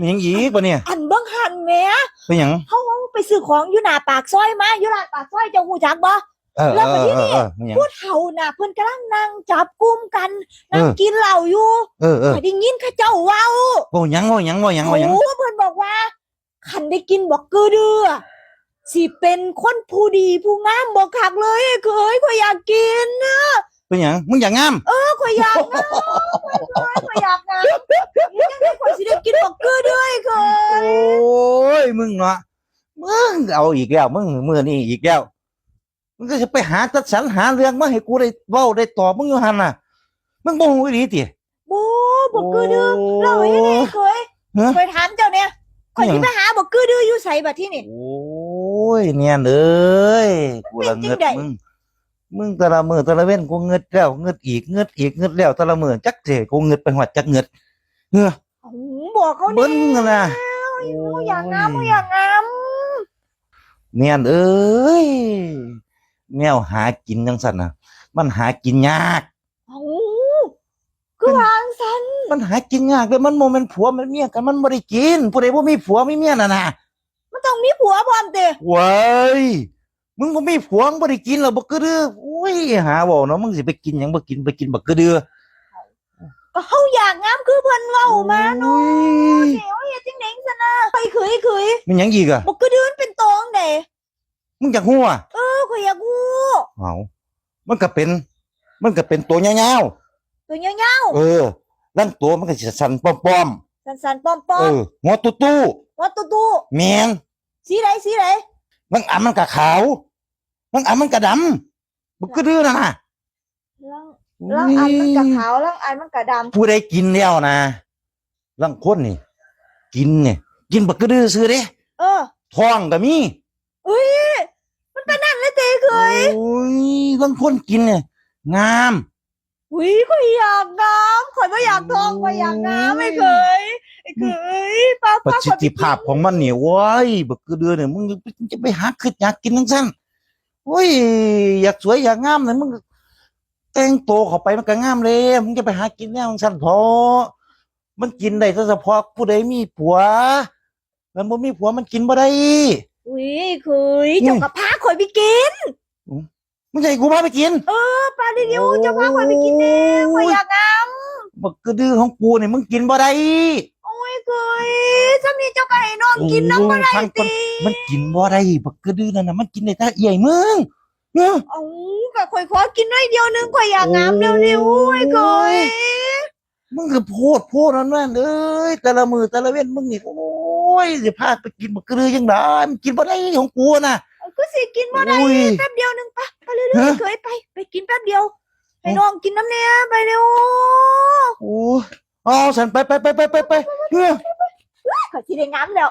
มีหยังอีกปะเนี่ยอันเบิ่งหันแหม่เป็นหยังเฮาไปซื้อของอยู่หน้าปากซอยมาอยู่ร้านปากซอยเจ้าฮู้จักบ่ เออแล้วเอมาอที่เอนี่อเออมีหยังผู้เฒ่าน่ะเพิ่นกำลังนั่งจับกลุ่มกันนั่งเออกินเหล้าอยู่เออเออข้อยได้ยินเขาเจ้าเว้าบ่หยังบ่หยังบ่หยังบ่หยัง โอ้เพิ่นบอกว่าคันได้กินบอกเกอเดือสิเป็นคนผู้ดีผู้งามบ่คักเลยเคยข่อยอยากกินนะเป็นหยังมึงอย่างงามเออข่อยอยากนะข่อยข่อยอยากนะนี่ยังไงข่อยสิได้กินบอกเกอเดือ เคยโอ้ยมึงเนาะมึงเอาอีกแล้วมึงมือนี่อีกแล้วมึงก็จะไปหาจัดสรรหาเรื่องมาให้กูได้เว้าได้ตอบมึงอยู่หั่นน่ะมึงบ่ฮู้อีหลีติโอ้บอกเกอเดือเราให้ยังไงเคยฮะข่อยถามเจ้าเนี่ยข่อยสิไปหาบอกเกอเดืออยู่ไสบัดที่นี่โอ้ยเนี่ยเอ้ยกูละเงิดเป็นจังใดมึงมึงแต่ละมือแต่ละเว้นกูเงิดแล้วเงิดอีกเงิดอีกเงิดแล้วแต่ละมือจักเจกูเงิดไปหอดจักเงิดเฮ้อโอ้ บอกเขาเบิ้เนี่ยงกันนะเขาอยากงามเขาอยากงามเนี่ยเอ้ยแนวหากินจังสันน่ะมันหากินยากโอ้คือวางสันมันหากินยากเลยมันโมเมนผัวมันเมียกันมันบ่ได้กินผู้ใดบ่มีผัวมีเมียน่ะนะมันต้องมีผัวพร้อมเตะเว้ยมึงบ่มีผัวมึงบ่ได้กินหรอกบ่กระเดือโอ้ยหาเว้าเนาะมึงสิไปกินหยังบ่กินไปกินบักกระเดือก็ เขาอยากงามคือเพิ่นเว้ามาเนาะโอ้ยเดี๋ยวเฮ็ดจังได๋ซะนะไปเคยเคยมันหยังอีกอะบ่คือเดินเป็นตองเด้มึงอยากฮู้อะเออข่อยอยากฮู้เอามันก็เป็น มันก็เป็นตัวยาวตัวยาวๆเออลังตัวมันก็สิสั่นป้อมๆสันๆป้อๆเอมอหัวตู้ๆว่าตู้ๆแม่นๆสีใดสีใดบางอันมันก็ขาวบางอันมันก็ดำบ่กระเดือน่ะนะ ลังลังอันมันก็ขาวลังอันมันก็ดำผู้ใดกินแล้วนะลังคนนี่ กินเนี่ยกินบักกระเดือซื้อเด้เออท้องก็มีอุ้ยมันเป็นนั่นเลยเตเคยโอ้ยลังคนกินเนี่ยงามอุ้ยข่อยอยากงามข่อยบ่อยากทองข่อยอยากงามไม่เคยไอ้เคยป้าประป้าสิทธิภาพของมันเนี่ยโว้ยบักกระเดือเนี่ยมึงจะไปหาขึ้นอยากกินทั้งสั้นโอ้ยอยากสวยอยากงามเนี่ยมึง แต่งตัวเข้าไปมันก็งามเลยมึงจะไปหากินแนวทั้งสั้นพอมันกินได้แต่เฉพาะผู้ใดมีผัวมันบ่มีผัวมันกินบ่ได้ อุ้ยเคยเจ้ากับพาข่อยไปกินมึงจะให้กูพาไปกิน เออปลาเดียวๆเจ้าพาข่อยไปกินแน่ข่อยอยากงามบักกระดือของกูเนี่ยมึงกินบ่ได้โอ้ยเคยซ้ำนี่เจ้าก็ให้น้องกินน้ำบ่ได้โอ้ยติมันกินบ่ได้บักกระดือนั่นน่ะมันกินได้แต่ใหญ่มึง เนาะเอ้าก็ข่อยขอกินหน่อยเดียวนึงข่อยอยากงามเร็วๆโอ้ยเคยมึงก็โพดโพดนั่นนั่นเอ้ยแต่ละมือแต่ละเว้นมึงนี่โอ้ยจะพาไปกินบักกระดือยังไงมันกินบ่ได้ของกูน่ะก็สิกินบ่ได้อุ้ยแป๊บเดียวนึงปะไปเร็วฮะๆเคยไป ไปกินแป๊บเดียวให้น้องกินน้ำเนี่ยไปเร็วโอ้ยเอาฉันไปไปไปไปไปไปเฮ้ยข่อยสิได้งามแล้ว